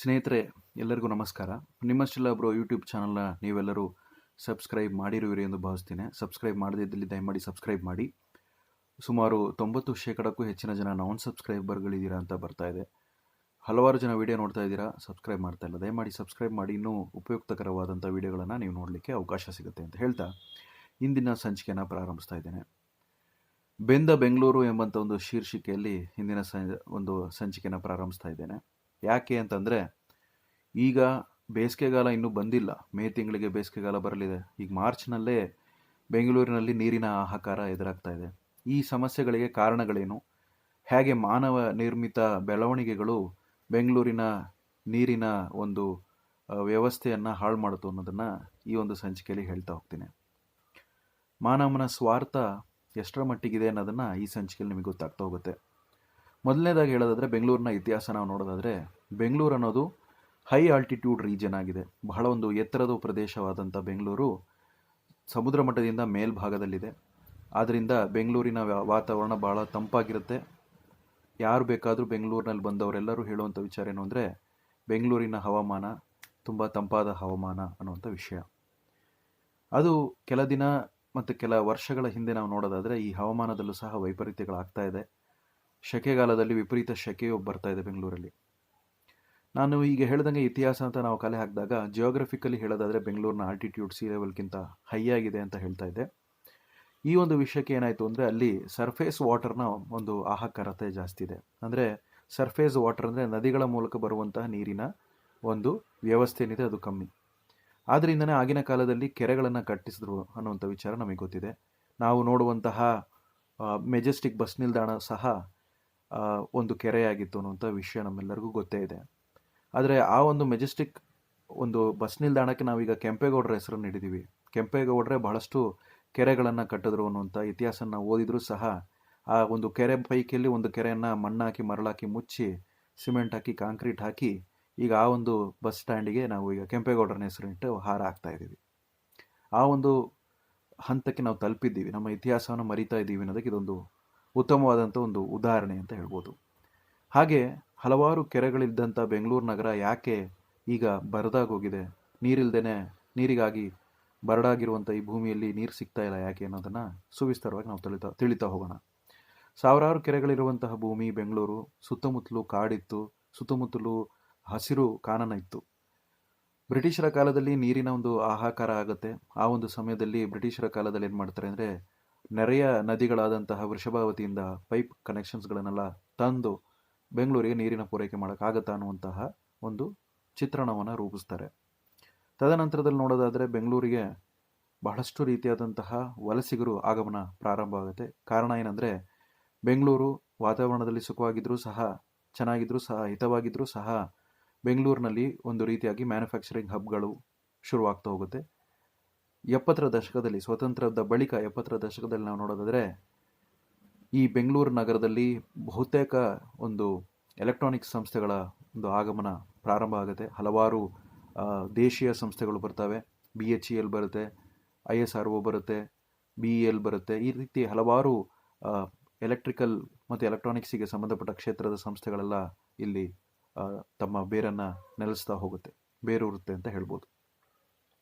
ಸ್ನೇಹಿತರೆ, ಎಲ್ಲರಿಗೂ ನಮಸ್ಕಾರ. ನಿಮ್ಮಷ್ಟೆಲ್ಲ ಒಬ್ಬರು ಯೂಟ್ಯೂಬ್ ಚಾನಲ್ನ ನೀವೆಲ್ಲರೂ ಸಬ್ಸ್ಕ್ರೈಬ್ ಮಾಡಿರುವಿರಿ ಎಂದು ಭಾವಿಸ್ತೀನಿ. ಸಬ್ಸ್ಕ್ರೈಬ್ ಮಾಡದಿದ್ದಲ್ಲಿ ದಯಮಾಡಿ ಸಬ್ಸ್ಕ್ರೈಬ್ ಮಾಡಿ. ಸುಮಾರು ತೊಂಬತ್ತು ಶೇಕಡಕ್ಕೂ ಹೆಚ್ಚಿನ ಜನ ನಾನ್ ಸಬ್ಸ್ಕ್ರೈಬರ್ಗಳಿದ್ದೀರಾ ಅಂತ ಬರ್ತಾ ಇದೆ. ಹಲವಾರು ಜನ ವಿಡಿಯೋ ನೋಡ್ತಾ ಇದ್ದೀರಾ ಸಬ್ಸ್ಕ್ರೈಬ್ ಮಾಡ್ತಾ ಇಲ್ಲ. ದಯಮಾಡಿ ಸಬ್ಸ್ಕ್ರೈಬ್ ಮಾಡಿ. ಇನ್ನೂ ಉಪಯುಕ್ತಕರವಾದಂಥ ವಿಡಿಯೋಗಳನ್ನು ನೀವು ನೋಡಲಿಕ್ಕೆ ಅವಕಾಶ ಸಿಗುತ್ತೆ ಅಂತ ಹೇಳ್ತಾ ಇಂದಿನ ಸಂಚಿಕೆಯನ್ನು ಪ್ರಾರಂಭಿಸ್ತಾ ಇದ್ದೇನೆ. ಬೆಂದ ಬೆಂಗಳೂರು ಎಂಬಂಥ ಒಂದು ಶೀರ್ಷಿಕೆಯಲ್ಲಿ ಇಂದಿನ ಸ, ಒಂದು ಸಂಚಿಕೆನ ಪ್ರಾರಂಭಿಸ್ತಾ ಇದ್ದೇನೆ. ಯಾಕೆ ಅಂತಂದರೆ ಈಗ ಬೇಸಿಗೆಗಾಲ ಇನ್ನೂ ಬಂದಿಲ್ಲ. ಮೇ ತಿಂಗಳಿಗೆ ಬೇಸಿಗೆಗಾಲ ಬರಲಿದೆ. ಈಗ ಮಾರ್ಚ್ನಲ್ಲೇ ಬೆಂಗಳೂರಿನಲ್ಲಿ ನೀರಿನ ಆಹಾಕಾರ ಎದುರಾಗ್ತಾ ಇದೆ. ಈ ಸಮಸ್ಯೆಗಳಿಗೆ ಕಾರಣಗಳೇನು? ಹೇಗೆ ಮಾನವ ನಿರ್ಮಿತ ಬೆಳವಣಿಗೆಗಳು ಬೆಂಗಳೂರಿನ ನೀರಿನ ಒಂದು ವ್ಯವಸ್ಥೆಯನ್ನು ಹಾಳು ಮಾಡಿತು ಅನ್ನೋದನ್ನು ಈ ಒಂದು ಸಂಚಿಕೆಯಲ್ಲಿ ಹೇಳ್ತಾ ಹೋಗ್ತೀನಿ. ಮಾನವನ ಸ್ವಾರ್ಥ ಎಷ್ಟರ ಮಟ್ಟಿಗಿದೆ ಅನ್ನೋದನ್ನು ಈ ಸಂಚಿಕೆಯಲ್ಲಿ ನಿಮಗೆ ಗೊತ್ತಾಗ್ತಾ ಹೋಗುತ್ತೆ. ಮೊದಲನೇದಾಗಿ ಹೇಳೋದಾದರೆ ಬೆಂಗಳೂರಿನ ಇತಿಹಾಸ ನಾವು ನೋಡೋದಾದರೆ ಬೆಂಗಳೂರು ಅನ್ನೋದು ಹೈ ಆಲ್ಟಿಟ್ಯೂಡ್ ರೀಜನ್ ಆಗಿದೆ. ಬಹಳ ಒಂದು ಎತ್ತರದ ಪ್ರದೇಶವಾದಂಥ ಬೆಂಗಳೂರು ಸಮುದ್ರ ಮಟ್ಟದಿಂದ ಮೇಲ್ಭಾಗದಲ್ಲಿದೆ. ಆದ್ದರಿಂದ ಬೆಂಗಳೂರಿನ ವಾತಾವರಣ ಭಾಳ ತಂಪಾಗಿರುತ್ತೆ. ಯಾರು ಬೇಕಾದರೂ ಬೆಂಗಳೂರಿನಲ್ಲಿ ಬಂದವರೆಲ್ಲರೂ ಹೇಳುವಂಥ ವಿಚಾರ ಏನು ಅಂದರೆ, ಬೆಂಗಳೂರಿನ ಹವಾಮಾನ ತುಂಬ ತಂಪಾದ ಹವಾಮಾನ ಅನ್ನುವಂಥ ವಿಷಯ. ಅದು ಕೆಲ ದಿನ ಮತ್ತು ಕೆಲ ವರ್ಷಗಳ ಹಿಂದೆ ನಾವು ನೋಡೋದಾದರೆ, ಈ ಹವಾಮಾನದಲ್ಲೂ ಸಹ ವೈಪರೀತ್ಯಗಳಾಗ್ತಾ ಇದೆ. ಶೆಕೆಗಾಲದಲ್ಲಿ ವಿಪರೀತ ಶೆಕೆಯು ಬರ್ತಾ ಇದೆ ಬೆಂಗಳೂರಲ್ಲಿ. ನಾನು ಈಗ ಹೇಳ್ದಂಗೆ ಇತಿಹಾಸ ಅಂತ ನಾವು ಕಲೆ ಹಾಕಿದಾಗ ಜಿಯೋಗ್ರಫಿಕಲಿ ಹೇಳೋದಾದರೆ ಬೆಂಗಳೂರಿನ ಆಲ್ಟಿಟ್ಯೂಡ್ ಸಿ ಲೆವೆಲ್ಗಿಂತ ಹೈ ಆಗಿದೆ ಅಂತ ಹೇಳ್ತಾ ಇದ್ದೆ. ಈ ಒಂದು ವಿಷಯಕ್ಕೆ ಏನಾಯಿತು ಅಂದರೆ ಅಲ್ಲಿ ಸರ್ಫೇಸ್ ವಾಟರ್ನ ಒಂದು ಆಹಾಕಾರತೆ ಜಾಸ್ತಿ ಇದೆ. ಅಂದರೆ ಸರ್ಫೇಸ್ ವಾಟರ್ ಅಂದರೆ ನದಿಗಳ ಮೂಲಕ ಬರುವಂತಹ ನೀರಿನ ಒಂದು ವ್ಯವಸ್ಥೆ ಏನಿದೆ ಅದು ಕಮ್ಮಿ. ಆದ್ದರಿಂದನೇ ಆಗಿನ ಕಾಲದಲ್ಲಿ ಕೆರೆಗಳನ್ನು ಕಟ್ಟಿಸಿದ್ರು ಅನ್ನುವಂಥ ವಿಚಾರ ನಮಗೆ ಗೊತ್ತಿದೆ. ನಾವು ನೋಡುವಂತಹ ಮೆಜೆಸ್ಟಿಕ್ ಬಸ್ ನಿಲ್ದಾಣ ಸಹ ಒಂದು ಕೆರೆಯಾಗಿತ್ತು ಅನ್ನುವಂಥ ವಿಷಯ ನಮ್ಮೆಲ್ಲರಿಗೂ ಗೊತ್ತೇ ಇದೆ. ಆದರೆ ಆ ಒಂದು ಮೆಜೆಸ್ಟಿಕ್ ಒಂದು ಬಸ್ ನಿಲ್ದಾಣಕ್ಕೆ ನಾವೀಗ ಕೆಂಪೇಗೌಡರ ಹೆಸರನ್ನು ಹಿಡಿದೀವಿ ಕೆಂಪೇಗೌಡರೇ ಬಹಳಷ್ಟು ಕೆರೆಗಳನ್ನು ಕಟ್ಟಿದ್ರು ಅನ್ನುವಂಥ ಇತಿಹಾಸನ ಓದಿದರೂ ಸಹ ಆ ಒಂದು ಕೆರೆ ಪೈಕಿಯಲ್ಲಿ ಒಂದು ಕೆರೆಯನ್ನು ಮಣ್ಣಾಕಿ, ಮರಳಾಕಿ ಮುಚ್ಚಿ, ಸಿಮೆಂಟ್ ಹಾಕಿ, ಕಾಂಕ್ರೀಟ್ ಹಾಕಿ ಈಗ ಆ ಒಂದು ಬಸ್ ಸ್ಟ್ಯಾಂಡಿಗೆ ನಾವು ಈಗ ಕೆಂಪೇಗೌಡರನ ಹೆಸರಿಟ್ಟು ಹಾರ ಹಾಕ್ತಾ ಇದ್ದೀವಿ. ಆ ಒಂದು ಹಂತಕ್ಕೆ ನಾವು ತಲುಪಿದ್ದೀವಿ. ನಮ್ಮ ಇತಿಹಾಸವನ್ನು ಮರಿತಾ ಇದ್ದೀವಿ ಅನ್ನೋದಕ್ಕೆ ಇದೊಂದು ಉತ್ತಮವಾದಂಥ ಒಂದು ಉದಾಹರಣೆ ಅಂತ ಹೇಳ್ಬೋದು. ಹಾಗೆ ಹಲವಾರು ಕೆರೆಗಳಿದ್ದಂಥ ಬೆಂಗಳೂರು ನಗರ ಯಾಕೆ ಈಗ ಬರದಾಗೋಗಿದೆ ನೀರಿಲ್ದೇನೆ ನೀರಿಗಾಗಿ ಬರಡಾಗಿರುವಂಥ ಈ ಭೂಮಿಯಲ್ಲಿ ನೀರು ಸಿಗ್ತಾ ಇಲ್ಲ ಯಾಕೆ ಅನ್ನೋದನ್ನು ಸುವಿಸ್ತಾರವಾಗಿ ನಾವು ತಿಳಿತಾ ತಿಳಿತಾ ಹೋಗೋಣ. ಸಾವಿರಾರು ಕೆರೆಗಳಿರುವಂತಹ ಭೂಮಿ ಬೆಂಗಳೂರು ಸುತ್ತಮುತ್ತಲು ಕಾಡಿತ್ತು, ಸುತ್ತಮುತ್ತಲು ಹಸಿರು ಕಾನನ ಇತ್ತು. ಬ್ರಿಟಿಷರ ಕಾಲದಲ್ಲಿ ನೀರಿನ ಒಂದು ಆಹಾಕಾರ ಆಗುತ್ತೆ. ಆ ಒಂದು ಸಮಯದಲ್ಲಿ ಬ್ರಿಟಿಷರ ಕಾಲದಲ್ಲಿ ಏನು ಮಾಡ್ತಾರೆ ಅಂದರೆ, ನೆರೆಯ ನದಿಗಳಾದಂತಹ ವೃಷಭಾವತಿಯಿಂದ ಪೈಪ್ ಕನೆಕ್ಷನ್ಸ್ಗಳನ್ನೆಲ್ಲ ತಂದು ಬೆಂಗಳೂರಿಗೆ ನೀರಿನ ಪೂರೈಕೆ ಮಾಡೋಕ್ಕಾಗತ್ತಾ ಅನ್ನುವಂತಹ ಒಂದು ಚಿತ್ರಣವನ್ನು ರೂಪಿಸ್ತಾರೆ. ತದನಂತರದಲ್ಲಿ ನೋಡೋದಾದರೆ ಬೆಂಗಳೂರಿಗೆ ಬಹಳಷ್ಟು ರೀತಿಯಾದಂತಹ ವಲಸಿಗರು ಆಗಮನ ಪ್ರಾರಂಭ ಆಗುತ್ತೆ. ಕಾರಣ ಏನಂದರೆ ಬೆಂಗಳೂರು ವಾತಾವರಣದಲ್ಲಿ ಸುಖವಾಗಿದ್ದರೂ ಸಹ ಚೆನ್ನಾಗಿದ್ದರೂ ಸಹ ಹಿತವಾಗಿದ್ದರೂ ಸಹ ಬೆಂಗಳೂರಿನಲ್ಲಿ ಒಂದು ರೀತಿಯಾಗಿ ಮ್ಯಾನುಫ್ಯಾಕ್ಚರಿಂಗ್ ಹಬ್ಗಳು ಶುರುವಾಗ್ತಾ ಹೋಗುತ್ತೆ. ಎಪ್ಪತ್ತರ ದಶಕದಲ್ಲಿ ಸ್ವತಂತ್ರದ ಬಳಿಕ ಎಪ್ಪತ್ತರ ದಶಕದಲ್ಲಿ ನಾವು ನೋಡೋದಾದರೆ ಈ ಬೆಂಗಳೂರು ನಗರದಲ್ಲಿ ಬಹುತೇಕ ಒಂದು ಎಲೆಕ್ಟ್ರಾನಿಕ್ಸ್ ಸಂಸ್ಥೆಗಳ ಒಂದು ಆಗಮನ ಪ್ರಾರಂಭ ಆಗುತ್ತೆ. ಹಲವಾರು ದೇಶೀಯ ಸಂಸ್ಥೆಗಳು ಬರ್ತವೆ. ಬಿ ಎಚ್ ಇ ಎಲ್ ಬರುತ್ತೆ ಐ ಎಸ್ ಆರ್ ಒ ಬರುತ್ತೆ ಬಿ ಇ ಎಲ್ ಬರುತ್ತೆ. ಈ ರೀತಿ ಹಲವಾರು ಎಲೆಕ್ಟ್ರಿಕಲ್ ಮತ್ತು ಎಲೆಕ್ಟ್ರಾನಿಕ್ಸಿಗೆ ಸಂಬಂಧಪಟ್ಟ ಕ್ಷೇತ್ರದ ಸಂಸ್ಥೆಗಳೆಲ್ಲ ಇಲ್ಲಿ ತಮ್ಮ ಬೇರನ್ನು ನೆಲೆಸ್ತಾ ಹೋಗುತ್ತೆ, ಬೇರೂರುತ್ತೆ ಅಂತ ಹೇಳ್ಬೋದು.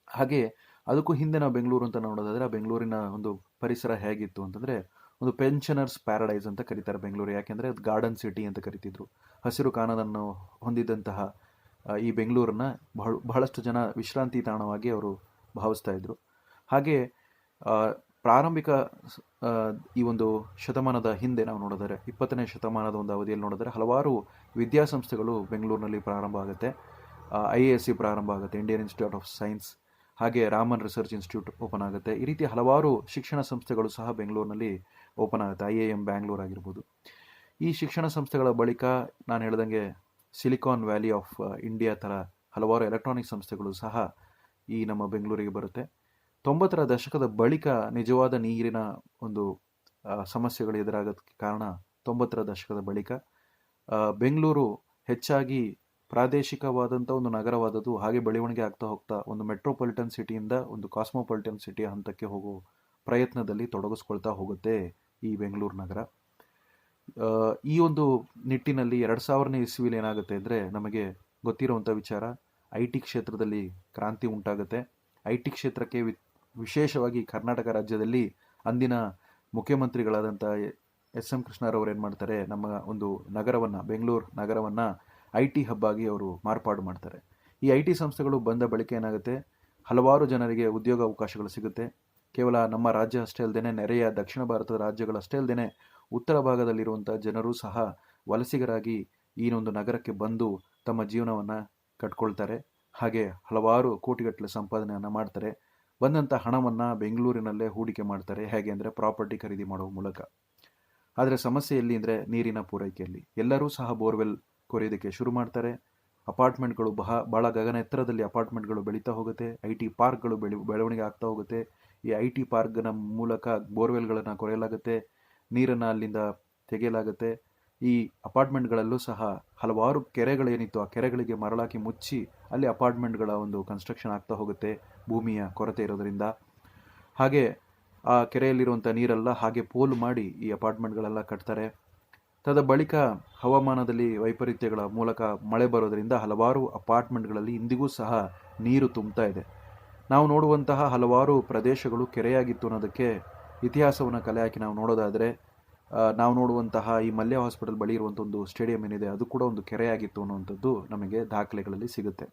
ಹಾಗೆ ಅದಕ್ಕೂ ಹಿಂದೆ ನಾವು ಬೆಂಗಳೂರು ಅಂತ ನೋಡೋದಾದರೆ ಬೆಂಗಳೂರಿನ ಒಂದು ಪರಿಸರ ಹೇಗಿತ್ತು ಅಂತಂದರೆ ಒಂದು ಪೆನ್ಷನರ್ಸ್ ಪ್ಯಾರಡೈಸ್ ಅಂತ ಕರೀತಾರೆ ಬೆಂಗಳೂರು. ಯಾಕೆಂದರೆ ಅದು ಗಾರ್ಡನ್ ಸಿಟಿ ಅಂತ ಕರಿತಿದ್ರು. ಹಸಿರು ಕಾಣದನ್ನು ಹೊಂದಿದ್ದಂತಹ ಈ ಬೆಂಗಳೂರನ್ನ ಬಹಳ, ಬಹಳಷ್ಟು ಜನ ವಿಶ್ರಾಂತಿ ತಾಣವಾಗಿ ಅವರು ಭಾವಿಸ್ತಾ ಇದ್ರು. ಹಾಗೆ ಪ್ರಾರಂಭಿಕ ಈ ಒಂದು ಶತಮಾನದ ಹಿಂದೆ ನಾವು ನೋಡಿದರೆ, ಇಪ್ಪತ್ತನೇ ಶತಮಾನದ ಒಂದು ಅವಧಿಯಲ್ಲಿ ನೋಡಿದರೆ ಹಲವಾರು ವಿದ್ಯಾಸಂಸ್ಥೆಗಳು ಬೆಂಗಳೂರಿನಲ್ಲಿ ಪ್ರಾರಂಭ ಆಗುತ್ತೆ. ಐ ಎ ಸಿ ಪ್ರಾರಂಭ ಆಗುತ್ತೆ ಇಂಡಿಯನ್ ಇನ್ಸ್ಟಿಟ್ಯೂಟ್ ಆಫ್ ಸೈನ್ಸ್ ಹಾಗೆ ರಾಮನ್ ರಿಸರ್ಚ್ ಇನ್ಸ್ಟಿಟ್ಯೂಟ್ ಓಪನ್ ಆಗುತ್ತೆ. ಈ ರೀತಿ ಹಲವಾರು ಶಿಕ್ಷಣ ಸಂಸ್ಥೆಗಳು ಸಹ ಬೆಂಗಳೂರಿನಲ್ಲಿ ಓಪನ್ ಆಗುತ್ತೆ ಐ ಎ ಎಂ ಬ್ಯಾಂಗ್ಳೂರ್ ಆಗಿರ್ಬೋದು. ಈ ಶಿಕ್ಷಣ ಸಂಸ್ಥೆಗಳ ಬಳಿಕ ನಾನು ಹೇಳ್ದಂಗೆ ಸಿಲಿಕಾನ್ ವ್ಯಾಲಿ ಆಫ್ ಇಂಡಿಯಾ ಥರ ಹಲವಾರು ಎಲೆಕ್ಟ್ರಾನಿಕ್ ಸಂಸ್ಥೆಗಳು ಸಹ ಈ ನಮ್ಮ ಬೆಂಗಳೂರಿಗೆ ಬರುತ್ತೆ. ತೊಂಬತ್ತರ ದಶಕದ ಬಳಿಕ ನಿಜವಾದ ನೀರಿನ ಒಂದು ಸಮಸ್ಯೆಗಳು ಎದುರಾಗೋದಕ್ಕೆ ಕಾರಣ ತೊಂಬತ್ತರ ದಶಕದ ಬಳಿಕ ಬೆಂಗಳೂರು ಹೆಚ್ಚಾಗಿ ಪ್ರಾದೇಶಿಕವಾದಂಥ ಒಂದು ನಗರವಾದದ್ದು ಹಾಗೆ ಬೆಳವಣಿಗೆ ಆಗ್ತಾ ಹೋಗ್ತಾ ಒಂದು ಮೆಟ್ರೋಪಾಲಿಟನ್ ಸಿಟಿಯಿಂದ ಒಂದು ಕಾಸ್ಮೋಪಾಲಿಟನ್ ಸಿಟಿಯ ಹಂತಕ್ಕೆ ಹೋಗೋ ಪ್ರಯತ್ನದಲ್ಲಿ ತೊಡಗಿಸ್ಕೊಳ್ತಾ ಹೋಗುತ್ತೆ. ಈ ಬೆಂಗಳೂರು ನಗರ. ಈ ಒಂದು ನಿಟ್ಟಿನಲ್ಲಿ ಎರಡು ಸಾವಿರನೇ ಇಸ್ವಿಲಿ ಏನಾಗುತ್ತೆ ಅಂದರೆ ನಮಗೆ ಗೊತ್ತಿರುವಂಥ ವಿಚಾರ ಐ ಟಿ ಕ್ಷೇತ್ರದಲ್ಲಿ ಕ್ರಾಂತಿ ಉಂಟಾಗುತ್ತೆ. ಐ ಟಿ ಕ್ಷೇತ್ರಕ್ಕೆ ವಿಶೇಷವಾಗಿ ಕರ್ನಾಟಕ ರಾಜ್ಯದಲ್ಲಿ ಅಂದಿನ ಮುಖ್ಯಮಂತ್ರಿಗಳಾದಂಥ ಎಸ್ ಎಂ ಕೃಷ್ಣರವರು ಏನು ಮಾಡ್ತಾರೆ, ನಮ್ಮ ಒಂದು ನಗರವನ್ನು, ಬೆಂಗಳೂರು ನಗರವನ್ನು ಐ ಟಿ ಹಬ್ ಆಗಿ ಅವರು ಮಾರ್ಪಾಡು ಮಾಡ್ತಾರೆ. ಈ ಐ ಟಿ ಸಂಸ್ಥೆಗಳು ಬಂದ ಬಳಿಕ ಏನಾಗುತ್ತೆ, ಹಲವಾರು ಜನರಿಗೆ ಉದ್ಯೋಗ ಅವಕಾಶಗಳು ಸಿಗುತ್ತೆ. ಕೇವಲ ನಮ್ಮ ರಾಜ್ಯ ಅಷ್ಟೇ ಅಲ್ಲದೆ ನೆರೆಯ ದಕ್ಷಿಣ ಭಾರತದ ರಾಜ್ಯಗಳಷ್ಟೇ ಅಲ್ಲದೆ ಉತ್ತರ ಭಾಗದಲ್ಲಿರುವಂಥ ಜನರು ಸಹ ವಲಸಿಗರಾಗಿ ಈ ಒಂದು ನಗರಕ್ಕೆ ಬಂದು ತಮ್ಮ ಜೀವನವನ್ನು ಕಟ್ಕೊಳ್ತಾರೆ. ಹಾಗೆ ಹಲವಾರು ಕೋಟಿಗಟ್ಟಲೆ ಸಂಪಾದನೆಯನ್ನು ಮಾಡ್ತಾರೆ. ಬಂದಂಥ ಹಣವನ್ನು ಬೆಂಗಳೂರಿನಲ್ಲೇ ಹೂಡಿಕೆ ಮಾಡ್ತಾರೆ. ಹೇಗೆ ಅಂದರೆ ಪ್ರಾಪರ್ಟಿ ಖರೀದಿ ಮಾಡುವ ಮೂಲಕ. ಆದರೆ ಸಮಸ್ಯೆ ಎಲ್ಲಿ ಅಂದರೆ ನೀರಿನ ಪೂರೈಕೆಯಲ್ಲಿ. ಎಲ್ಲರೂ ಸಹ ಬೋರ್ವೆಲ್ ಕೊರೆಯೋದಕ್ಕೆ ಶುರು ಮಾಡ್ತಾರೆ. ಅಪಾರ್ಟ್ಮೆಂಟ್ಗಳು ಬಹ ಭಾಳ ಗಗನ ಎತ್ತರದಲ್ಲಿ ಅಪಾರ್ಟ್ಮೆಂಟ್ಗಳು ಬೆಳೀತಾ ಹೋಗುತ್ತೆ. ಐ ಟಿ ಪಾರ್ಕ್ಗಳು ಬೆಳಿ, ಬೆಳವಣಿಗೆ ಆಗ್ತಾ ಹೋಗುತ್ತೆ. ಈ ಐ ಟಿ ಪಾರ್ಕ್ನ ಮೂಲಕ ಬೋರ್ವೆಲ್ಗಳನ್ನು ಕೊರೆಯಲಾಗುತ್ತೆ, ನೀರನ್ನು ಅಲ್ಲಿಂದ ತೆಗೆಯಲಾಗುತ್ತೆ. ಈ ಅಪಾರ್ಟ್ಮೆಂಟ್ಗಳಲ್ಲೂ ಸಹ ಹಲವಾರು ಕೆರೆಗಳೇನಿತ್ತು, ಆ ಕೆರೆಗಳಿಗೆ ಮರಳಾಕಿ ಮುಚ್ಚಿ ಅಲ್ಲಿ ಅಪಾರ್ಟ್ಮೆಂಟ್ಗಳ ಒಂದು ಕನ್ಸ್ಟ್ರಕ್ಷನ್ ಆಗ್ತಾ ಹೋಗುತ್ತೆ ಭೂಮಿಯ ಕೊರತೆ ಇರೋದರಿಂದ. ಹಾಗೆ ಆ ಕೆರೆಯಲ್ಲಿರುವಂಥ ನೀರೆಲ್ಲ ಹಾಗೆ ಪೋಲು ಮಾಡಿ ಈ ಅಪಾರ್ಟ್ಮೆಂಟ್ಗಳೆಲ್ಲ ಕಟ್ತಾರೆ. ತದ ಬಳಿಕ ಹವಾಮಾನದಲ್ಲಿ ವೈಪರೀತ್ಯಗಳ ಮೂಲಕ ಮಳೆ ಬರೋದರಿಂದ ಹಲವಾರು ಅಪಾರ್ಟ್ಮೆಂಟ್ಗಳಲ್ಲಿ ಇಂದಿಗೂ ಸಹ ನೀರು ತುಂಬ್ತಾ ಇದೆ. ನಾವು ನೋಡುವಂತಹ ಹಲವಾರು ಪ್ರದೇಶಗಳು ಕೆರೆಯಾಗಿತ್ತು ಅನ್ನೋದಕ್ಕೆ ಇತಿಹಾಸವನ್ನು ಕಲೆ ಹಾಕಿ ನಾವು ನೋಡೋದಾದರೆ ನಾವು ನೋಡುವಂತಹ ಈ ಮಲ್ಯ ಹಾಸ್ಪಿಟಲ್ ಬಳಿ ಇರುವಂಥ ಒಂದು ಸ್ಟೇಡಿಯಂ ಏನಿದೆ, ಅದು ಕೂಡ ಒಂದು ಕೆರೆಯಾಗಿತ್ತು ಅನ್ನುವಂಥದ್ದು ನಮಗೆ ದಾಖಲೆಗಳಲ್ಲಿ ಸಿಗುತ್ತೆ.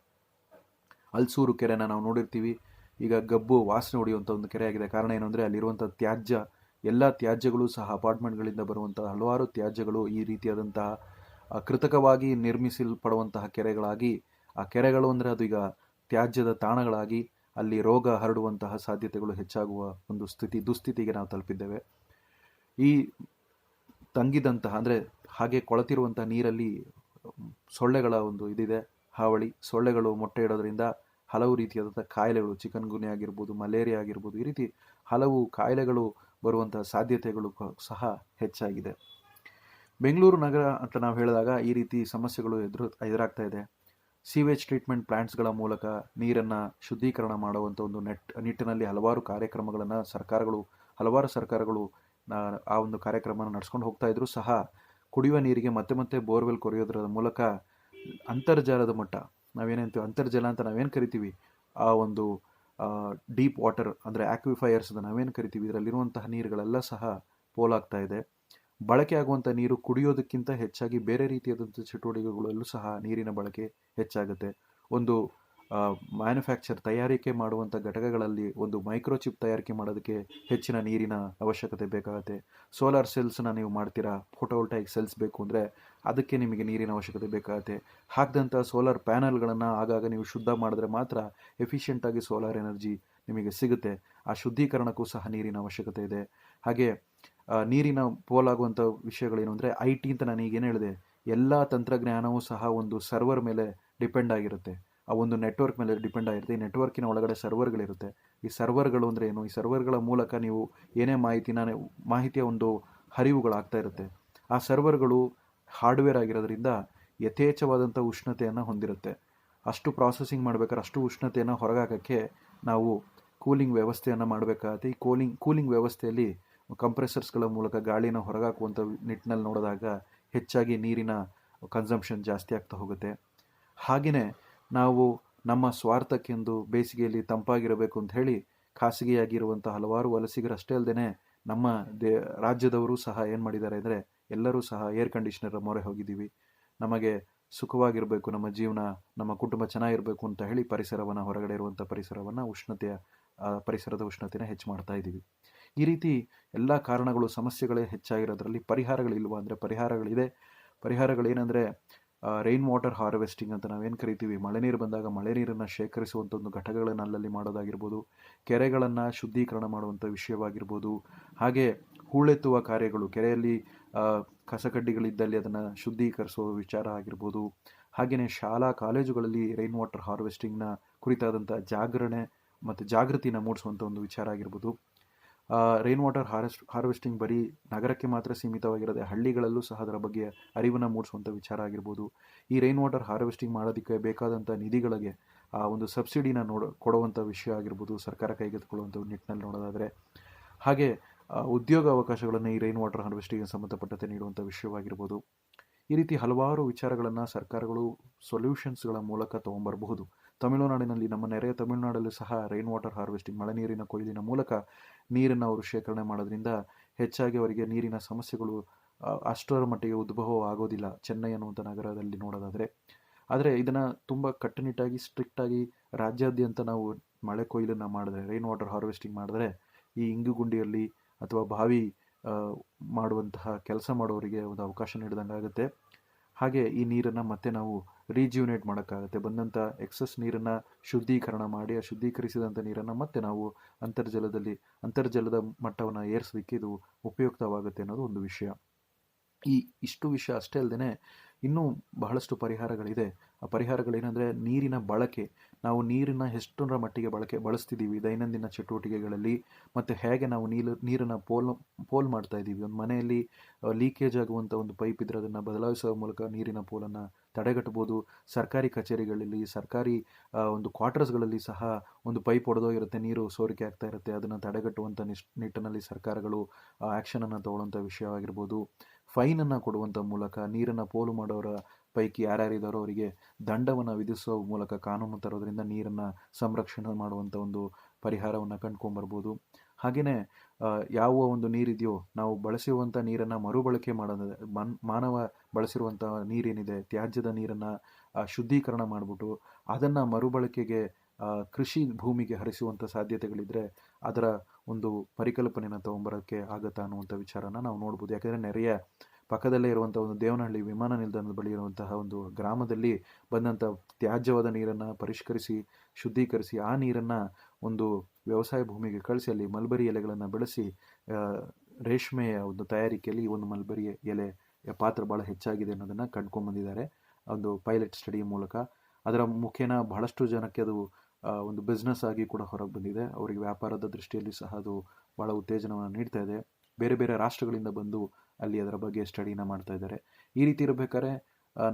ಅಲ್ಸೂರು ಕೆರೆನ ನಾವು ನೋಡಿರ್ತೀವಿ. ಈಗ ಗಬ್ಬು, ವಾಸನೆ ಹೊಡೆಯುವಂಥ ಒಂದು ಕೆರೆಯಾಗಿದೆ. ಕಾರಣ ಏನು ಅಂದರೆ ಅಲ್ಲಿರುವಂಥ ತ್ಯಾಜ್ಯ, ಎಲ್ಲ ತ್ಯಾಜ್ಯಗಳು ಸಹ ಅಪಾರ್ಟ್ಮೆಂಟ್ಗಳಿಂದ ಬರುವಂಥ ಹಲವಾರು ತ್ಯಾಜ್ಯಗಳು ಈ ರೀತಿಯಾದಂತಹ ಕೃತಕವಾಗಿ ನಿರ್ಮಿಸಲ್ಪಡುವಂತಹ ಕೆರೆಗಳಾಗಿ, ಆ ಕೆರೆಗಳು ಅಂದರೆ ಅದು ಈಗ ತ್ಯಾಜ್ಯದ ತಾಣಗಳಾಗಿ ಅಲ್ಲಿ ರೋಗ ಹರಡುವಂತಹ ಸಾಧ್ಯತೆಗಳು ಹೆಚ್ಚಾಗುವ ಒಂದು ಸ್ಥಿತಿ, ದುಸ್ಥಿತಿಗೆ ನಾವು ತಲುಪಿದ್ದೇವೆ. ಈ ತಂಗಿದಂತಹ, ಅಂದರೆ ಹಾಗೆ ಕೊಳತಿರುವಂತಹ ನೀರಲ್ಲಿ ಸೊಳ್ಳೆಗಳ ಒಂದು ಇದಿದೆ, ಹಾವಳಿ. ಸೊಳ್ಳೆಗಳು ಮೊಟ್ಟೆ ಇಡೋದ್ರಿಂದ ಹಲವು ರೀತಿಯಾದಂಥ ಕಾಯಿಲೆಗಳು ಚಿಕನ್ ಗುನಿ ಆಗಿರ್ಬೋದು, ಮಲೇರಿಯಾ ಆಗಿರ್ಬೋದು, ಈ ರೀತಿ ಹಲವು ಕಾಯಿಲೆಗಳು ಬರುವಂತಹ ಸಾಧ್ಯತೆಗಳು ಸಹ ಹೆಚ್ಚಾಗಿದೆ. ಬೆಂಗಳೂರು ನಗರ ಅಂತ ನಾವು ಹೇಳಿದಾಗ ಈ ರೀತಿ ಸಮಸ್ಯೆಗಳು ಎದುರು, ಎದುರಾಗ್ತಾ ಇದೆ. ಸೀವೇಜ್ ಟ್ರೀಟ್ಮೆಂಟ್ ಪ್ಲಾಂಟ್ಸ್ಗಳ ಮೂಲಕ ನೀರನ್ನು ಶುದ್ಧೀಕರಣ ಮಾಡುವಂಥ ಒಂದು ನೆಟ್, ನಿಟ್ಟಿನಲ್ಲಿ ಹಲವಾರು ಕಾರ್ಯಕ್ರಮಗಳನ್ನು ಸರ್ಕಾರಗಳು, ಹಲವಾರು ಸರ್ಕಾರಗಳು ಆ ಒಂದು ಕಾರ್ಯಕ್ರಮನ ನಡ್ಸ್ಕೊಂಡು ಹೋಗ್ತಾ ಇದ್ರು. ಸಹ ಕುಡಿಯುವ ನೀರಿಗೆ ಮತ್ತೆ ಮತ್ತೆ ಬೋರ್ವೆಲ್ ಕೊರೆಯೋದ್ರ ಮೂಲಕ ಅಂತರ್ಜಲದ ಮಟ್ಟ ನಾವೇನಂತೀವಿ ಅಂತರ್ಜಲ ಅಂತ ನಾವೇನು ಕರಿತೀವಿ, ಆ ಒಂದು ಡೀಪ್ ವಾಟರ್ ಅಂದರೆ ಆಕ್ವಿಫೈಯರ್ಸ್ ಅಂತ ನಾವೇನು ಕರಿತೀವಿ, ಇದರಲ್ಲಿರುವಂತಹ ನೀರುಗಳೆಲ್ಲ ಸಹ ಪೋಲಾಗ್ತಾ ಇದೆ. ಬಳಕೆ ಆಗುವಂಥ ನೀರು ಕುಡಿಯೋದಕ್ಕಿಂತ ಹೆಚ್ಚಾಗಿ ಬೇರೆ ರೀತಿಯಾದಂಥ ಚಟುವಟಿಕೆಗಳಲ್ಲೂ ಸಹ ನೀರಿನ ಬಳಕೆ ಹೆಚ್ಚಾಗುತ್ತೆ. ಒಂದು ಮ್ಯಾನುಫ್ಯಾಕ್ಚರ್ ತಯಾರಿಕೆ ಮಾಡುವಂಥ ಘಟಕಗಳಲ್ಲಿ ಒಂದು ಮೈಕ್ರೋಚಿಪ್ ತಯಾರಿಕೆ ಮಾಡೋದಕ್ಕೆ ಹೆಚ್ಚಿನ ನೀರಿನ ಅವಶ್ಯಕತೆ ಬೇಕಾಗುತ್ತೆ. ಸೋಲಾರ್ ಸೆಲ್ಸ್ನ ನೀವು ಮಾಡ್ತೀರಾ ಫೋಟೋವೋಲ್ಟಾಯಿಕ್ ಸೆಲ್ಸ್ ಬೇಕು ಅಂದರೆ ಅದಕ್ಕೆ ನಿಮಗೆ ನೀರಿನ ಅವಶ್ಯಕತೆ ಬೇಕಾಗುತ್ತೆ. ಹಾಕಿದಂಥ ಸೋಲಾರ್ ಪ್ಯಾನಲ್ಗಳನ್ನು ಆಗಾಗ ನೀವು ಶುದ್ಧ ಮಾಡಿದ್ರೆ ಮಾತ್ರ ಎಫಿಷಿಯೆಂಟಾಗಿ ಸೋಲಾರ್ ಎನರ್ಜಿ ನಿಮಗೆ ಸಿಗುತ್ತೆ. ಆ ಶುದ್ಧೀಕರಣಕ್ಕೂ ಸಹ ನೀರಿನ ಅವಶ್ಯಕತೆ ಇದೆ. ಹಾಗೆ ನೀರಿನ ಪೋಲಾಗುವಂಥ ವಿಷಯಗಳೇನು ಅಂದರೆ ಐ ಟಿ ಅಂತ ನಾನು ಈಗೇನು ಹೇಳಿದೆ, ಎಲ್ಲ ತಂತ್ರಜ್ಞಾನವೂ ಸಹ ಒಂದು ಸರ್ವರ್ ಮೇಲೆ ಡಿಪೆಂಡ್ ಆಗಿರುತ್ತೆ. ಆ ಒಂದು ನೆಟ್ವರ್ಕ್ ಮೇಲೆ ಡಿಪೆಂಡ್ ಆಗಿರುತ್ತೆ. ಈ ನೆಟ್ವರ್ಕಿನ ಒಳಗಡೆ ಸರ್ವರ್ಗಳಿರುತ್ತೆ ಈ ಸರ್ವರ್ಗಳು ಅಂದರೆ ಏನು? ಈ ಸರ್ವರ್ಗಳ ಮೂಲಕ ನೀವು ಏನೇ ಮಾಹಿತಿನ, ಮಾಹಿತಿಯ ಒಂದು ಹರಿವುಗಳಾಗ್ತಾ ಇರುತ್ತೆ. ಆ ಸರ್ವರ್ಗಳು ಹಾರ್ಡ್ವೇರ್ ಆಗಿರೋದ್ರಿಂದ ಯಥೇಚ್ಛವಾದಂಥ ಉಷ್ಣತೆಯನ್ನು ಹೊಂದಿರುತ್ತೆ. ಅಷ್ಟು ಪ್ರಾಸೆಸಿಂಗ್ ಮಾಡಬೇಕಾದ್ರೆ ಅಷ್ಟು ಉಷ್ಣತೆಯನ್ನು ಹೊರಗಾಕೋಕ್ಕೆ ನಾವು ಕೂಲಿಂಗ್ ವ್ಯವಸ್ಥೆಯನ್ನು ಮಾಡಬೇಕಾಗತ್ತೆ. ಈ ಕೂಲಿಂಗ್ ಕೂಲಿಂಗ್ ವ್ಯವಸ್ಥೆಯಲ್ಲಿ ಕಂಪ್ರೆಸರ್ಸ್ಗಳ ಮೂಲಕ ಗಾಳಿನ ಹೊರಗಾಕುವಂಥ ನಿಟ್ಟಿನಲ್ಲಿ ನೋಡಿದಾಗ ಹೆಚ್ಚಾಗಿ ನೀರಿನ ಕನ್ಸಂಪ್ಷನ್ ಜಾಸ್ತಿ ಆಗ್ತಾ ಹೋಗುತ್ತೆ. ಹಾಗೆಯೇ ನಾವು ನಮ್ಮ ಸ್ವಾರ್ಥಕ್ಕೆಂದು ಬೇಸಿಗೆಯಲ್ಲಿ ತಂಪಾಗಿರಬೇಕು ಅಂತ ಹೇಳಿ ಖಾಸಗಿಯಾಗಿರುವಂಥ ಹಲವಾರು ವಲಸಿಗರಷ್ಟೇ ಅಲ್ಲದೆ ನಮ್ಮ ದೇ, ರಾಜ್ಯದವರು ಸಹ ಏನು ಮಾಡಿದ್ದಾರೆ ಅಂದರೆ ಎಲ್ಲರೂ ಸಹ ಏರ್ ಕಂಡೀಷನರ್ ಮೊರೆ ಹೋಗಿದ್ದೀವಿ. ನಮಗೆ ಸುಖವಾಗಿರಬೇಕು, ನಮ್ಮ ಜೀವನ, ನಮ್ಮ ಕುಟುಂಬ ಚೆನ್ನಾಗಿರಬೇಕು ಅಂತ ಹೇಳಿ ಪರಿಸರವನ್ನು ಹೊರಗಡೆ ಇರುವಂಥ ಪರಿಸರವನ್ನು ಉಷ್ಣತೆಯ ಪರಿಸರದ ಉಷ್ಣತೆನ ಹೆಚ್ಚು ಮಾಡ್ತಾ ಇದ್ದೀವಿ. ಈ ರೀತಿ ಎಲ್ಲ ಕಾರಣಗಳು, ಸಮಸ್ಯೆಗಳೇ ಹೆಚ್ಚಾಗಿರೋದ್ರಲ್ಲಿ ಪರಿಹಾರಗಳಿಲ್ವ ಅಂದರೆ ಪರಿಹಾರಗಳಿದೆ. ಪರಿಹಾರಗಳೇನೆಂದರೆ ರೈನ್ ವಾಟರ್ ಹಾರ್ವೆಸ್ಟಿಂಗ್ ಅಂತ ನಾವೇನು ಕರಿತೀವಿ? ಮಳೆ ನೀರು ಬಂದಾಗ ಮಳೆ ನೀರನ್ನು ಶೇಖರಿಸುವಂಥ ಒಂದು ಘಟಕಗಳನ್ನು ಅಲ್ಲಲ್ಲಿ ಮಾಡೋದಾಗಿರ್ಬೋದು, ಕೆರೆಗಳನ್ನು ಶುದ್ಧೀಕರಣ ಮಾಡುವಂಥ ವಿಷಯವಾಗಿರ್ಬೋದು, ಹಾಗೆ ಹೂಳೆತ್ತುವ ಕಾರ್ಯಗಳು, ಕೆರೆಯಲ್ಲಿ ಕಸಕಡ್ಡಿಗಳಿದ್ದಲ್ಲಿ ಅದನ್ನು ಶುದ್ಧೀಕರಿಸುವ ವಿಚಾರ ಆಗಿರ್ಬೋದು ಹಾಗೆಯೇ ಶಾಲಾ, ಕಾಲೇಜುಗಳಲ್ಲಿ ರೈನ್ ವಾಟರ್ ಹಾರ್ವೆಸ್ಟಿಂಗ್ನ ಕುರಿತಾದಂಥ ಜಾಗರಣೆ ಮತ್ತು ಜಾಗೃತಿನ ಮೂಡಿಸುವಂಥ ಒಂದು ವಿಚಾರ ಆಗಿರ್ಬೋದು. ರೈನ್ ವಾಟರ್ ಹಾರ್ವೆಸ್ಟ್ ಹಾರ್ವೆಸ್ಟಿಂಗ್ ಬರೀ ನಗರಕ್ಕೆ ಮಾತ್ರ ಸೀಮಿತವಾಗಿರದೆ ಹಳ್ಳಿಗಳಲ್ಲೂ ಸಹ ಅದರ ಬಗ್ಗೆ ಅರಿವನ್ನು ಮೂಡಿಸುವಂಥ ವಿಚಾರ ಆಗಿರ್ಬೋದು. ಈ ರೈನ್ ವಾಟರ್ ಹಾರ್ವೆಸ್ಟಿಂಗ್ ಮಾಡೋದಕ್ಕೆ ಬೇಕಾದಂಥ ನಿಧಿಗಳಿಗೆ, ಆ, ಒಂದು ಸಬ್ಸಿಡಿನ ನೋಡ ಕೊಡುವಂಥ ವಿಷಯ ಆಗಿರ್ಬೋದು, ಸರ್ಕಾರ ಕೈಗೆತ್ತಿಕೊಳ್ಳುವಂಥ ನಿಟ್ಟಿನಲ್ಲಿ ನೋಡೋದಾದರೆ. ಹಾಗೆ ಉದ್ಯೋಗ ಅವಕಾಶಗಳನ್ನು ಈ ರೈನ್ ವಾಟರ್ ಹಾರ್ವೆಸ್ಟಿಂಗ್ ಸಂಬಂಧಪಟ್ಟಂತೆ ನೀಡುವಂಥ ವಿಷಯವಾಗಿರ್ಬೋದು. ಈ ರೀತಿ ಹಲವಾರು ವಿಚಾರಗಳನ್ನು ಸರ್ಕಾರಗಳು ಸೊಲ್ಯೂಷನ್ಸ್ಗಳ ಮೂಲಕ ತೊಗೊಂಬರಬಹುದು. ತಮಿಳುನಾಡಿನಲ್ಲಿ, ನಮ್ಮ ನೆರೆಯ ತಮಿಳುನಾಡಲ್ಲೂ ಸಹ ರೈನ್ ವಾಟರ್ ಹಾರ್ವೆಸ್ಟಿಂಗ್ ಮಳೆ ನೀರಿನ ಕೊಯ್ಲಿನ ಮೂಲಕ ನೀರನ್ನು ಅವರು ಶೇಖರಣೆ ಮಾಡೋದ್ರಿಂದ ಹೆಚ್ಚಾಗಿ ಅವರಿಗೆ ನೀರಿನ ಸಮಸ್ಯೆಗಳು ಅಷ್ಟರ ಮಟ್ಟಿಗೆ ಉದ್ಭವ ಆಗೋದಿಲ್ಲ ಚೆನ್ನೈ ಅನ್ನುವಂಥ ನಗರದಲ್ಲಿ ನೋಡೋದಾದರೆ. ಆದರೆ ಇದನ್ನು ತುಂಬ ಕಟ್ಟುನಿಟ್ಟಾಗಿ ಸ್ಟ್ರಿಕ್ಟಾಗಿ ರಾಜ್ಯಾದ್ಯಂತ ನಾವು ಮಳೆ ಕೊಯ್ಲನ್ನು ಮಾಡಿದ್ರೆ ರೈನ್ ವಾಟರ್ ಹಾರ್ವೆಸ್ಟಿಂಗ್ ಮಾಡಿದ್ರೆ ಈ ಇಂಗು ಗುಂಡಿಯಲ್ಲಿ ಅಥವಾ ಬಾವಿ ಮಾಡುವಂತಹ ಕೆಲಸ ಮಾಡೋರಿಗೆ ಒಂದು ಅವಕಾಶ ನೀಡಿದಂಗೆ ಆಗುತ್ತೆ ಹಾಗೆ ಈ ನೀರನ್ನು ಮತ್ತೆ ನಾವು ರೀಜ್ಯೂನೇಟ್ ಮಾಡೋಕ್ಕಾಗುತ್ತೆ. ಬಂದಂಥ ಎಕ್ಸಸ್ ನೀರನ್ನು ಶುದ್ಧೀಕರಣ ಮಾಡಿ, ಆ ಶುದ್ಧೀಕರಿಸಿದಂಥ ನೀರನ್ನು ಮತ್ತೆ ನಾವು ಅಂತರ್ಜಲದಲ್ಲಿ, ಅಂತರ್ಜಲದ ಮಟ್ಟವನ್ನು ಏರಿಸಲಿಕ್ಕೆ ಇದು ಉಪಯುಕ್ತವಾಗುತ್ತೆ ಅನ್ನೋದು ಒಂದು ವಿಷಯ. ಈ ಇಷ್ಟು ವಿಷಯ ಅಷ್ಟೇ ಅಲ್ಲದೆ ಇನ್ನೂ ಬಹಳಷ್ಟು ಪರಿಹಾರಗಳಿದೆ. ಆ ಪರಿಹಾರಗಳೇನೆಂದರೆ ನೀರಿನ ಬಳಕೆ. ನಾವು ನೀರನ್ನು ಎಷ್ಟರ ಮಟ್ಟಿಗೆ ಬಳಕೆ ಬಳಸ್ತಿದ್ದೀವಿ ದೈನಂದಿನ ಚಟುವಟಿಕೆಗಳಲ್ಲಿ ಮತ್ತು ಹೇಗೆ ನಾವು ನೀರು ನೀರನ್ನು ಪೋಲ್ ಪೋಲ್ ಮಾಡ್ತಾ ಇದ್ದೀವಿ ಒಂದು ಮನೆಯಲ್ಲಿ ಲೀಕೇಜ್ ಆಗುವಂಥ ಒಂದು ಪೈಪ್ ಇದ್ದರೆ ಅದನ್ನು ಬದಲಾಯಿಸುವ ಮೂಲಕ ನೀರಿನ ಪೋಲನ್ನು ತಡೆಗಟ್ಟಬೋದು ಸರ್ಕಾರಿ ಕಚೇರಿಗಳಲ್ಲಿ, ಸರ್ಕಾರಿ ಒಂದು ಕ್ವಾರ್ಟರ್ಸ್ಗಳಲ್ಲಿ ಸಹ ಒಂದು ಪೈಪ್ ಒಡೆದೋಗಿರುತ್ತೆ ನೀರು ಸೋರಿಕೆ ಆಗ್ತಾ ಇರುತ್ತೆ. ಅದನ್ನು ತಡೆಗಟ್ಟುವಂಥ ನಿಶ್ ನಿಟ್ಟಿನಲ್ಲಿ ಸರ್ಕಾರಗಳು ಆ್ಯಕ್ಷನನ್ನು ತಗೊಳ್ಳುವಂಥ ವಿಷಯವಾಗಿರ್ಬೋದು. ಫೈನನ್ನು ಕೊಡುವಂಥ ಮೂಲಕ ನೀರನ್ನು ಪೋಲು ಮಾಡೋರ ಪೈಕಿ ಯಾರ್ಯಾರಿದ್ದಾರೋ ಅವರಿಗೆ ದಂಡವನ್ನು ವಿಧಿಸುವ ಮೂಲಕ ಕಾನೂನು ತರೋದ್ರಿಂದ ನೀರನ್ನು ಸಂರಕ್ಷಣೆ ಮಾಡುವಂಥ ಒಂದು ಪರಿಹಾರವನ್ನು ಕಂಡ್ಕೊಂಬರ್ಬೋದು. ಹಾಗೆಯೇ ಯಾವ ಒಂದು ನೀರಿದೆಯೋ ನಾವು ಬಳಸಿರುವಂಥ ನೀರನ್ನು ಮರುಬಳಕೆ ಮಾಡೋದು, ಮನ್, ಮಾನವ ಬಳಸಿರುವಂಥ ನೀರೇನಿದೆ, ತ್ಯಾಜ್ಯದ ನೀರನ್ನು ಶುದ್ಧೀಕರಣ ಮಾಡಿಬಿಟ್ಟು ಅದನ್ನು ಮರುಬಳಕೆಗೆ ಕೃಷಿ ಭೂಮಿಗೆ ಹರಿಸುವಂಥ ಸಾಧ್ಯತೆಗಳಿದ್ದರೆ ಅದರ ಒಂದು ಪರಿಕಲ್ಪನೆಯನ್ನು ತೊಗೊಂಬರೋಕ್ಕೆ ಆಗುತ್ತಾ ಅನ್ನುವಂಥ ವಿಚಾರನ ನಾವು ನೋಡ್ಬೋದು. ಯಾಕೆಂದರೆ, ನೆರೆಯ ಪಕ್ಕದಲ್ಲೇ ಇರುವಂಥ ಒಂದು ದೇವನಹಳ್ಳಿ ವಿಮಾನ ನಿಲ್ದಾಣದ ಬಳಿ ಇರುವಂತಹ ಒಂದು ಗ್ರಾಮದಲ್ಲಿ ಬಂದಂಥ ತ್ಯಾಜ್ಯವಾದ ನೀರನ್ನು ಪರಿಷ್ಕರಿಸಿ, ಶುದ್ಧೀಕರಿಸಿ ಆ ನೀರನ್ನು ಒಂದು ವ್ಯವಸಾಯ ಭೂಮಿಗೆ ಕಳಿಸಿ, ಅಲ್ಲಿ ಮಲ್ಬರಿ ಎಲೆಗಳನ್ನು ಬೆಳೆಸಿ ರೇಷ್ಮೆಯ ಒಂದು ತಯಾರಿಕೆಯಲ್ಲಿ ಈ ಒಂದು ಮಲ್ಬರಿ ಎಲೆ ಪಾತ್ರ ಭಾಳ ಹೆಚ್ಚಾಗಿದೆ ಅನ್ನೋದನ್ನು ಕಂಡ್ಕೊಂಡ್ಬಂದಿದ್ದಾರೆ ಒಂದು ಪೈಲಟ್ ಸ್ಟಡಿ ಮೂಲಕ. ಅದರ ಮುಖೇನ ಬಹಳಷ್ಟು ಜನಕ್ಕೆ ಅದು ಒಂದು ಬಿಸ್ನೆಸ್ ಆಗಿ ಕೂಡ ಹೊರಗೆ ಬಂದಿದೆ. ಅವರಿಗೆ ವ್ಯಾಪಾರದ ದೃಷ್ಟಿಯಲ್ಲಿ ಸಹ ಅದು ಭಾಳ ಉತ್ತೇಜನವನ್ನು ನೀಡ್ತಾ ಇದೆ. ಬೇರೆ ಬೇರೆ ರಾಷ್ಟ್ರಗಳಿಂದ ಬಂದು ಅಲ್ಲಿ ಅದರ ಬಗ್ಗೆ ಸ್ಟಡಿನ ಮಾಡ್ತಾ ಇದ್ದಾರೆ. ಈ ರೀತಿ ಇರಬೇಕಾದ್ರೆ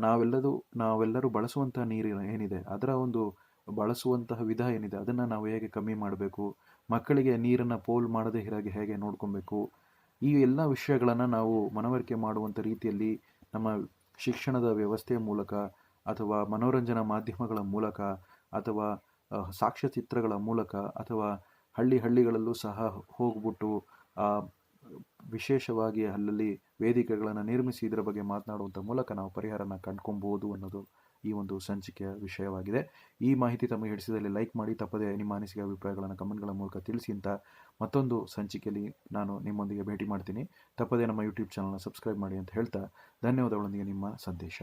ನಾವೆಲ್ಲದೂ, ನಾವೆಲ್ಲರೂ ಬಳಸುವಂತಹ ನೀರು ಏನಿದೆ, ಅದರ ಒಂದು ಬಳಸುವಂತಹ ವಿಧ ಏನಿದೆ, ಅದನ್ನು ನಾವು ಹೇಗೆ ಕಮ್ಮಿ ಮಾಡಬೇಕು, ಮಕ್ಕಳಿಗೆ ನೀರನ್ನು ಪೋಲ್ ಮಾಡದೇ ಇರಾಗೆ ಹೇಗೆ ನೋಡ್ಕೊಬೇಕು, ಈ ಎಲ್ಲ ವಿಷಯಗಳನ್ನು ನಾವು ಮನವರಿಕೆ ಮಾಡುವಂಥ ರೀತಿಯಲ್ಲಿ ನಮ್ಮ ಶಿಕ್ಷಣದ ವ್ಯವಸ್ಥೆಯ ಮೂಲಕ ಅಥವಾ ಮನೋರಂಜನಾ ಮಾಧ್ಯಮಗಳ ಮೂಲಕ ಅಥವಾ ಸಾಕ್ಷ್ಯಚಿತ್ರಗಳ ಮೂಲಕ ಅಥವಾ ಹಳ್ಳಿ ಹಳ್ಳಿಗಳಲ್ಲೂ ಸಹ ಹೋಗ್ಬಿಟ್ಟು ವಿಶೇಷವಾಗಿ ಅಲ್ಲಲ್ಲಿ ವೇದಿಕೆಗಳನ್ನು ನಿರ್ಮಿಸಿ ಇದರ ಬಗ್ಗೆ ಮಾತನಾಡುವಂಥ ಮೂಲಕ ನಾವು ಪರಿಹಾರನ ಕಂಡ್ಕೊಬೋದು ಅನ್ನೋದು ಈ ಒಂದು ಸಂಚಿಕೆಯ ವಿಷಯವಾಗಿದೆ. ಈ ಮಾಹಿತಿ ತಮಗೆ ಹಿಡಿಸಿದಲ್ಲಿ ಲೈಕ್ ಮಾಡಿ, ತಪ್ಪದೆ ನಿಮ್ಮ ಅನಿಸಿಕೆ, ಅಭಿಪ್ರಾಯಗಳನ್ನು ಕಮೆಂಟ್ಗಳ ಮೂಲಕ ತಿಳಿಸಿ ಅಂತ ಮತ್ತೊಂದು ಸಂಚಿಕೆಯಲ್ಲಿ ನಾನು ನಿಮ್ಮೊಂದಿಗೆ ಭೇಟಿ ಮಾಡ್ತೀನಿ. ತಪ್ಪದೆ ನಮ್ಮ ಯೂಟ್ಯೂಬ್ ಚಾನಲ್ನ ಸಬ್ಸ್ಕ್ರೈಬ್ ಮಾಡಿ ಅಂತ ಹೇಳ್ತಾ ಧನ್ಯವಾದಗಳೊಂದಿಗೆ ನಿಮ್ಮ ಸಂದೇಶ.